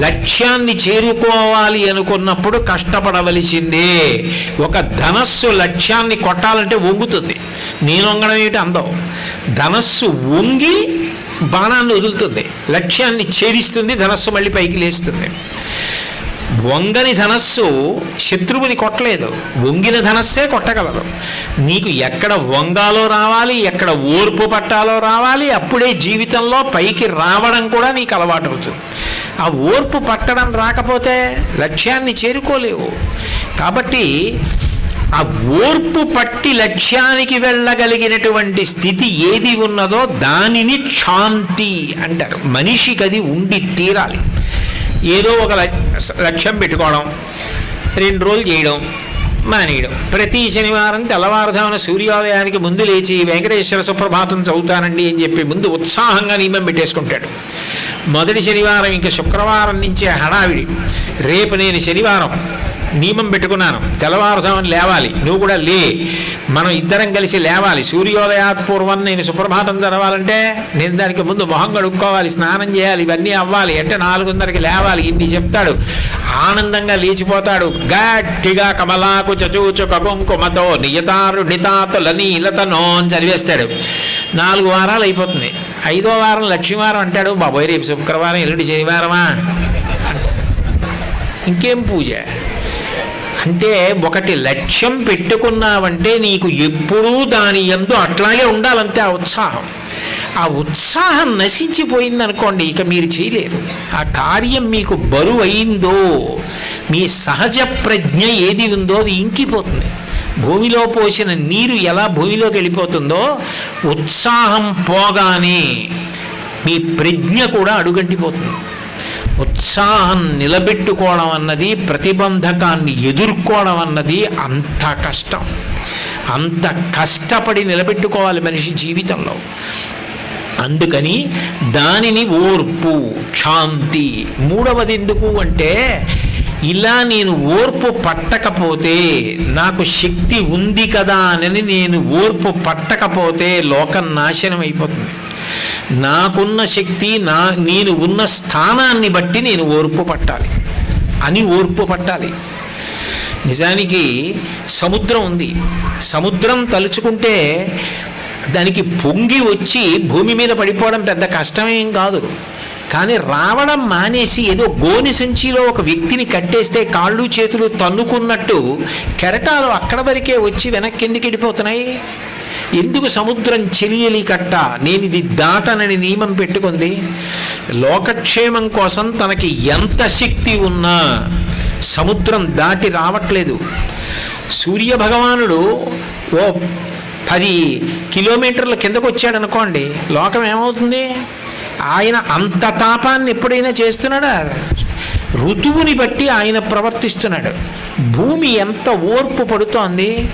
లక్ష్యాన్ని చేరుకోవాలి అనుకున్నప్పుడు కష్టపడవలసిందే. ఒక ధనస్సు లక్ష్యాన్ని కొట్టాలంటే వంగుతుంది. నేను వంగడం ఏమిటి అందం? ధనస్సు వంగి బాణాన్ని వదులుతుంది. లక్ష్యాన్ని ఛేదిస్తుంది ధనస్సు మళ్ళీ పైకి లేస్తుంది. వంగని ధనస్సు శత్రువుని కొట్టలేదు. వంగిన ధనస్సే కొట్టగలదు. నీకు ఎక్కడ వంగాలో రావాలి ఎక్కడ ఓర్పు పట్టాలో రావాలి అప్పుడే జీవితంలో పైకి రావడం కూడా నీకు అలవాటు అవుతుంది ఆ ఓర్పు పట్టడం రాకపోతే లక్ష్యాన్ని చేరుకోలేవు. కాబట్టి ఆ ఓర్పు పట్టి లక్ష్యానికి వెళ్ళగలిగినటువంటి స్థితి ఏది ఉన్నదో దానిని క్షాంతి అంటారు. మనిషికి అది ఉండి తీరాలి. ఏదో ఒక లక్ష్యం పెట్టుకోవడం రెండు రోజులు చేయడం మానేయడం. ప్రతి శనివారం తెల్లవారుధామున సూర్యోదయానికి ముందు లేచి వెంకటేశ్వర సుప్రభాతం చదువుతానండి అని చెప్పి ముందు ఉత్సాహంగా నియమం పెట్టేసుకుంటాడు. మొదటి శనివారం ఇంకా శుక్రవారం నుంచే హడావిడి. రేపు నేను శనివారం నియమం పెట్టుకున్నాను. తెల్లవారుజామున లేవాలి. నువ్వు కూడా లే. మనం ఇద్దరం కలిసి లేవాలి. సూర్యోదయాత్ పూర్వం నేను సుప్రభాతం తెరవాలంటే నేను దానికి ముందు మొహం కడుక్కోవాలి స్నానం చేయాలి ఇవన్నీ అవ్వాలి. అంటే నాలుగున్నరకి లేవాలి? ఇన్ని చెప్తాడు. ఆనందంగా లేచిపోతాడు. గట్టిగా కమలాకు చచూచు కుంకుమతో నియతారు నితాతుల నీలతనో అని చదివేస్తాడు. నాలుగు వారాలు అయిపోతుంది. ఐదో వారం లక్ష్మీవారం అంటాడు. బాబోయ్ రేపు శుక్రవారం ఎల్లుండి శనివారమా? ఇంకేం పూజ? అంటే ఒకటి లక్ష్యం పెట్టుకున్నావంటే నీకు ఎప్పుడూ దాని ఎందు అట్లాగే ఉండాలంతే ఆ ఉత్సాహం. ఆ ఉత్సాహం నశించిపోయిందనుకోండి ఇక మీరు చేయలేరు. ఆ కార్యం మీకు బరువు అయిందో మీ సహజ ప్రజ్ఞ ఏది ఉందో అది ఇంకిపోతుంది. భూమిలో పోసిన నీరు ఎలా భూమిలోకి వెళ్ళిపోతుందో ఉత్సాహం పోగానే మీ ప్రజ్ఞ కూడా అడుగంటిపోతుంది. ఉత్సాహం నిలబెట్టుకోవడం అన్నది ప్రతిబంధకాన్ని ఎదుర్కోవడం అన్నది అంత కష్టం. అంత కష్టపడి నిలబెట్టుకోవాలి మనిషి జీవితంలో. అందుకని దానిని ఓర్పు క్షాంతి మూడవది ఎందుకు అంటే ఇలా నేను ఓర్పు పట్టకపోతే నాకు శక్తి ఉంది కదా అని నేను ఓర్పు పట్టకపోతే లోకం నాశనం అయిపోతుంది. నాకున్న శక్తి నా నేను ఉన్న స్థానాన్ని బట్టి నేను ఓర్పు పట్టాలి. అని ఓర్పు పట్టాలి. నిజానికి సముద్రం ఉంది. సముద్రం తలుచుకుంటే దానికి పొంగి వచ్చి భూమి మీద పడిపోవడం పెద్ద కష్టమేం కాదు. కానీ రావడం మానేసి ఏదో గోని సంచిలో ఒక వ్యక్తిని కట్టేస్తే కాళ్ళు చేతులు తన్నుకున్నట్టు కెరటాలు అక్కడ వరకే వచ్చి వెనక్కి ఎందుకు వెళ్ళిపోతున్నాయి ఎందుకు సముద్రం చెలియలి కట్ట నేను ఇది దాటనని నియమం పెట్టుకుంది. లోకక్షేమం కోసం తనకి ఎంత శక్తి ఉన్నా సముద్రం దాటి రావట్లేదు. సూర్య భగవానుడు ఓ పది కిలోమీటర్ల కిందకు వచ్చాడు అనుకోండి లోకం ఏమవుతుంది? ఆయన అంత తాపాన్ని ఎప్పుడైనా చేస్తున్నాడా? ఋతువుని బట్టి ఆయన ప్రవర్తిస్తున్నాడు. భూమి ఎంత ఓర్పు పడుతోంది?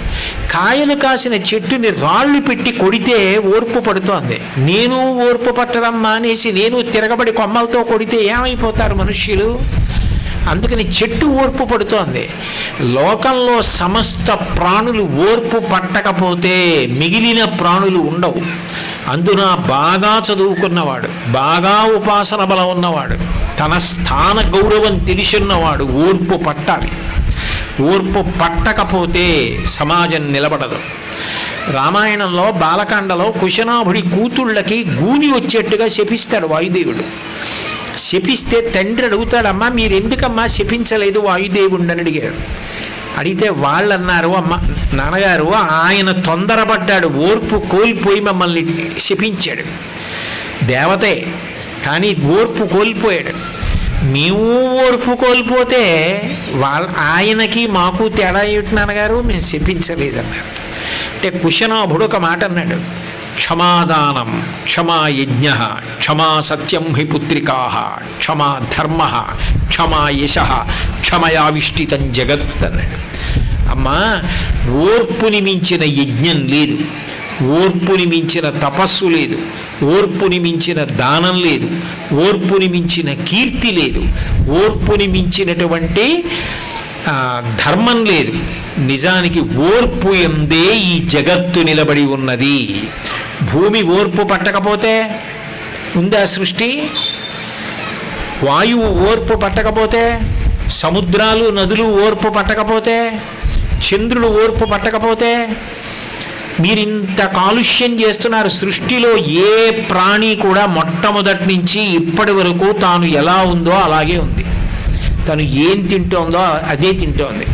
కాయలు కాసిన చెట్టుని రాళ్ళు పెట్టి కొడితే ఓర్పు పడుతోంది. నేను ఓర్పు పట్టడం మానేసి నేను తిరగబడి కొమ్మలతో కొడితే ఏమైపోతారు మనుష్యులు? అందుకని చెట్టు ఓర్పు పడుతోంది. లోకంలో సమస్త ప్రాణులు ఓర్పు పట్టకపోతే మిగిలిన ప్రాణులు ఉండవు. అందున బాగా చదువుకున్నవాడు బాగా ఉపాసన బలం ఉన్నవాడు తన స్థాన గౌరవం తెలిసున్నవాడు ఓర్పు పట్టాలి. ఓర్పు పట్టకపోతే సమాజం నిలబడదు. రామాయణంలో బాలకాండలో కుశనాభుడి కూతుళ్ళకి గూని వచ్చేట్టుగా శపిస్తాడు వాయుదేవుడు. శపిస్తే తండ్రి అడుగుతాడమ్మా మీరెందుకమ్మా శపించలేదు వాయుదేవుడిని? అని అడిగాడు. అడిగితే వాళ్ళు అన్నారు అమ్మ నాన్నగారు ఆయన తొందరపడ్డాడు ఓర్పు కోల్పోయి మమ్మల్ని శపించాడు. దేవతే కానీ ఓర్పు కోల్పోయాడు. మేము ఓర్పు కోల్పోతే వాళ్ళ ఆయనకి మాకు తేడా ఏమిటి నాన్నగారు? మేము శపించలేదన్నారు. అంటే కుశనాభుడు ఒక మాట అన్నాడు. క్షమాదానం క్షమా యజ్ఞ క్షమా సత్యం హి పుత్రికా క్షమా ధర్మ క్షమా యశ క్షమయావిష్టితం జగత్ అన్నాడు. అమ్మా ఓర్పుని మించిన యజ్ఞం లేదు. ఓర్పుని మించిన తపస్సు లేదు. ఓర్పుని మించిన దానం లేదు. ఓర్పుని మించిన కీర్తి లేదు. ఓర్పుని మించినటువంటి ధర్మం లేదు. నిజానికి ఓర్పు ఎందే ఈ జగత్తు నిలబడి ఉన్నది. భూమి ఓర్పు పట్టకపోతే ఉందా సృష్టి? వాయువు ఓర్పు పట్టకపోతే సముద్రాలు నదులు ఓర్పు పట్టకపోతే చంద్రుడు ఓర్పు పట్టకపోతే మీరు ఇంత కాలుష్యం చేస్తున్నారు. సృష్టిలో ఏ ప్రాణి కూడా మొట్టమొదటి నుంచి ఇప్పటి వరకు తాను ఎలా ఉందో అలాగే ఉంది. తను ఏం తింటోందో అదే తింటోంది.